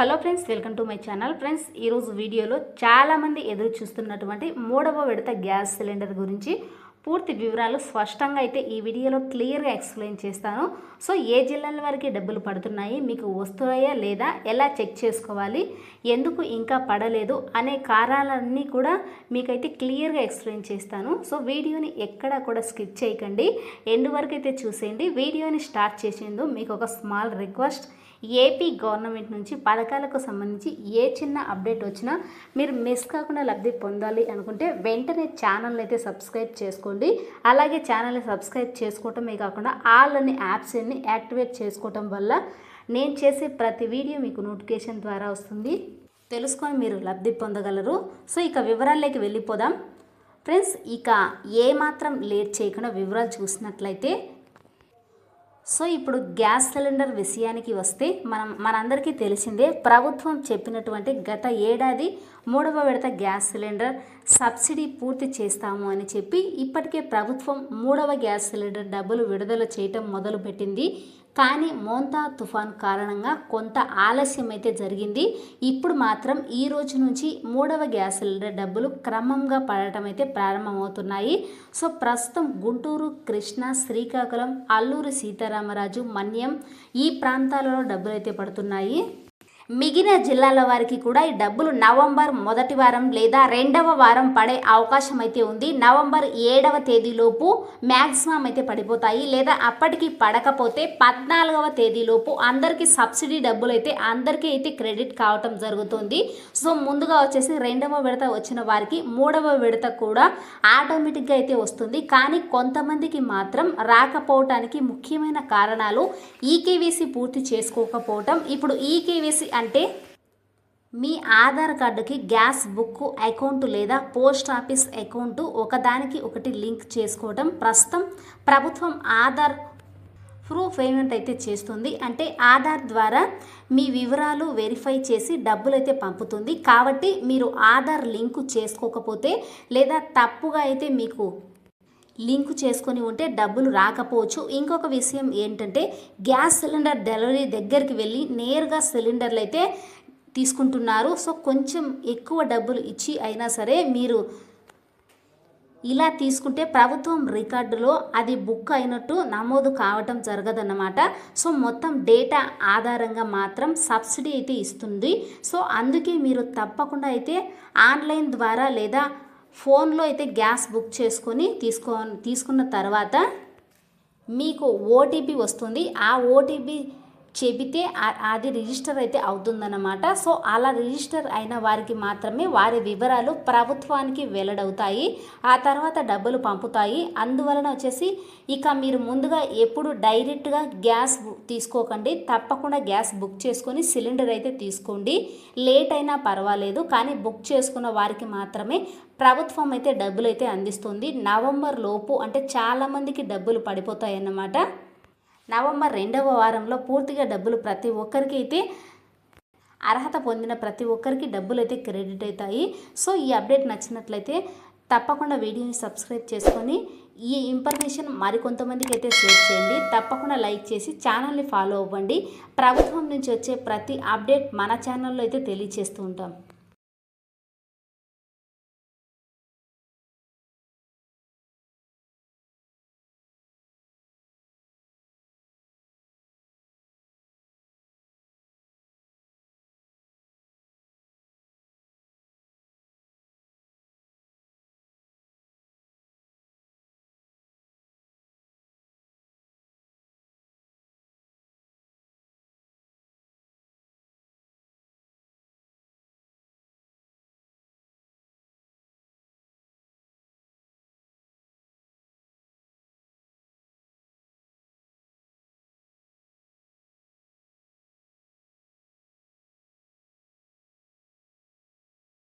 Hello friends welcome to my channel. Friends ఈరోజు వీడియోలో చాలామంది ఎదురు చూస్తున్నటువంటి మూడవ విడత గ్యాస్ సిలిండర్ గురించి పూర్తి వివరాలు స్పష్టంగా అయితే ఈ వీడియోలో క్లియర్గా ఎక్స్ప్లెయిన్ చేస్తాను. సో ఏ జిల్లాల వారికి డబ్బులు పడుతున్నాయి మీకు వస్తున్నాయా లేదా ఎలా చెక్ చేసుకోవాలి ఎందుకు ఇంకా పడలేదు అనే కారణాలన్నీ కూడా మీకైతే క్లియర్గా ఎక్స్ప్లెయిన్ చేస్తాను. సో వీడియోని ఎక్కడా కూడా స్కిప్ చేయకండి. ఎండ్ వరకు అయితే చూసేయండి. వీడియోని స్టార్ట్ చేసేందు మీకు ఒక స్మాల్ రిక్వెస్ట్. ఏపీ గవర్నమెంట్ నుంచి పథకాలకు సంబంధించి ఏ చిన్న అప్డేట్ వచ్చినా మీరు మిస్ కాకుండా లబ్ధి పొందాలి అనుకుంటే వెంటనే ఛానల్ అయితే సబ్స్క్రైబ్ చేసుకోండి. అలాగే ఛానల్ని సబ్స్క్రైబ్ చేసుకోవటమే కాకుండా ఆల్ అనే యాప్స్ అన్ని యాక్టివేట్ చేసుకోవటం వల్ల నేను చేసే ప్రతి వీడియో మీకు నోటిఫికేషన్ ద్వారా వస్తుంది. తెలుసుకొని మీరు లబ్ధి పొందగలరు. సో ఇక వివరాల్లోకి వెళ్ళిపోదాం. ఫ్రెండ్స్ ఇక ఏమాత్రం లేట్ చేయకుండా వివరాలు చూసినట్లయితే సో ఇప్పుడు గ్యాస్ సిలిండర్ విషయానికి వస్తే మనం మనందరికీ తెలిసిందే ప్రభుత్వం చెప్పినటువంటి గత ఏడాది మూడవ విడత గ్యాస్ సిలిండర్ సబ్సిడీ పూర్తి చేస్తాము అని చెప్పి ఇప్పటికే ప్రభుత్వం మూడవ గ్యాస్ సిలిండర్ డబ్బులు విడుదల చేయటం మొదలుపెట్టింది. కానీ మోంతా తుఫాన్ కారణంగా కొంత ఆలస్యం అయితే జరిగింది. ఇప్పుడు మాత్రం ఈ రోజు నుంచి మూడవ గ్యాస్ సిలిండర్ డబ్బులు క్రమంగా పడటం అయితే ప్రారంభమవుతున్నాయి. సో ప్రస్తుతం గుంటూరు కృష్ణ శ్రీకాకుళం అల్లూరు సీతారామరాజు మన్యం ఈ ప్రాంతాలలో డబ్బులు అయితే పడుతున్నాయి. మిగిలిన జిల్లాల వారికి కూడా ఈ డబ్బులు నవంబర్ మొదటి వారం లేదా రెండవ వారం పడే అవకాశం అయితే ఉంది. నవంబర్ ఏడవ తేదీలోపు మ్యాక్సిమం అయితే పడిపోతాయి. లేదా అప్పటికి పడకపోతే పద్నాలుగవ తేదీలోపు అందరికీ సబ్సిడీ డబ్బులు అయితే అందరికీ అయితే క్రెడిట్ కావటం జరుగుతుంది. సో ముందుగా వచ్చేసి రెండవ విడత వచ్చిన వారికి మూడవ విడత కూడా ఆటోమేటిక్గా అయితే వస్తుంది. కానీ కొంతమందికి మాత్రం రాకపోవటానికి ముఖ్యమైన కారణాలు ఈకేవీసీ పూర్తి చేసుకోకపోవటం. ఇప్పుడు ఈకేవీసీ అంటే మీ ఆధార్ కార్డుకి గ్యాస్ బుక్ అకౌంట్ లేదా పోస్ట్ ఆఫీస్ అకౌంట్ ఒకదానికి ఒకటి లింక్ చేసుకోవడం ప్రస్తుతం ప్రభుత్వం ఆధార్ ప్రూఫ్ పేమెంట్ అయితే చేస్తుంది. అంటే ఆధార్ ద్వారా మీ వివరాలు వెరిఫై చేసి డబ్బులు అయితే పంపుతుంది. కాబట్టి మీరు ఆధార్ లింకు చేసుకోకపోతే లేదా తప్పుగా అయితే మీకు లింక్ చేసుకొని ఉంటే డబ్బులు రాకపోవచ్చు. ఇంకొక విషయం ఏంటంటే గ్యాస్ సిలిండర్ డెలివరీ దగ్గరికి వెళ్ళి నేరుగా సిలిండర్లు అయితే తీసుకుంటున్నారు. సో కొంచెం ఎక్కువ డబ్బులు ఇచ్చి అయినా సరే మీరు ఇలా తీసుకుంటే ప్రభుత్వం రికార్డులో అది బుక్ అయినట్టు నమోదు కావటం జరగదన్నమాట. సో మొత్తం డేటా ఆధారంగా మాత్రం సబ్సిడీ అయితే ఇస్తుంది. సో అందుకే మీరు తప్పకుండా అయితే ఆన్లైన్ ద్వారా లేదా ఫోన్లో అయితే గ్యాస్ బుక్ చేసుకొని తీసుకో తీసుకున్న తర్వాత మీకు ఓటీపీ వస్తుంది. ఆ ఓటీపీ చెబితే అది రిజిస్టర్ అయితే అవుతుందన్నమాట. సో అలా రిజిస్టర్ అయిన వారికి మాత్రమే వారి వివరాలు ప్రభుత్వానికి వెల్లడవుతాయి. ఆ తర్వాత డబ్బులు పంపుతాయి. అందువలన వచ్చేసి ఇక మీరు ముందుగా ఎప్పుడు డైరెక్ట్గా గ్యాస్ తీసుకోకండి. తప్పకుండా గ్యాస్ బుక్ చేసుకొని సిలిండర్ అయితే తీసుకోండి. లేట్ అయినా పర్వాలేదు. కానీ బుక్ చేసుకున్న వారికి మాత్రమే ప్రభుత్వం అయితే డబ్బులు అయితే అందిస్తుంది. నవంబర్ లోపు అంటే చాలామందికి డబ్బులు పడిపోతాయి అన్నమాట నవంబర్ రెండవ వారంలో పూర్తిగా డబ్బులు ప్రతి ఒక్కరికి అయితే అర్హత పొందిన ప్రతి ఒక్కరికి డబ్బులు అయితే క్రెడిట్ అవుతాయి. సో ఈ అప్డేట్ నచ్చినట్లయితే తప్పకుండా వీడియోని సబ్స్క్రైబ్ చేసుకొని ఈ ఇన్ఫర్మేషన్ మరికొంతమందికి అయితే షేర్ చేయండి. తప్పకుండా లైక్ చేసి ఛానల్ని ఫాలో అవ్వండి. ప్రభుత్వం నుంచి వచ్చే ప్రతి అప్డేట్ మన ఛానల్లో అయితే తెలియజేస్తూ ఉంటాం.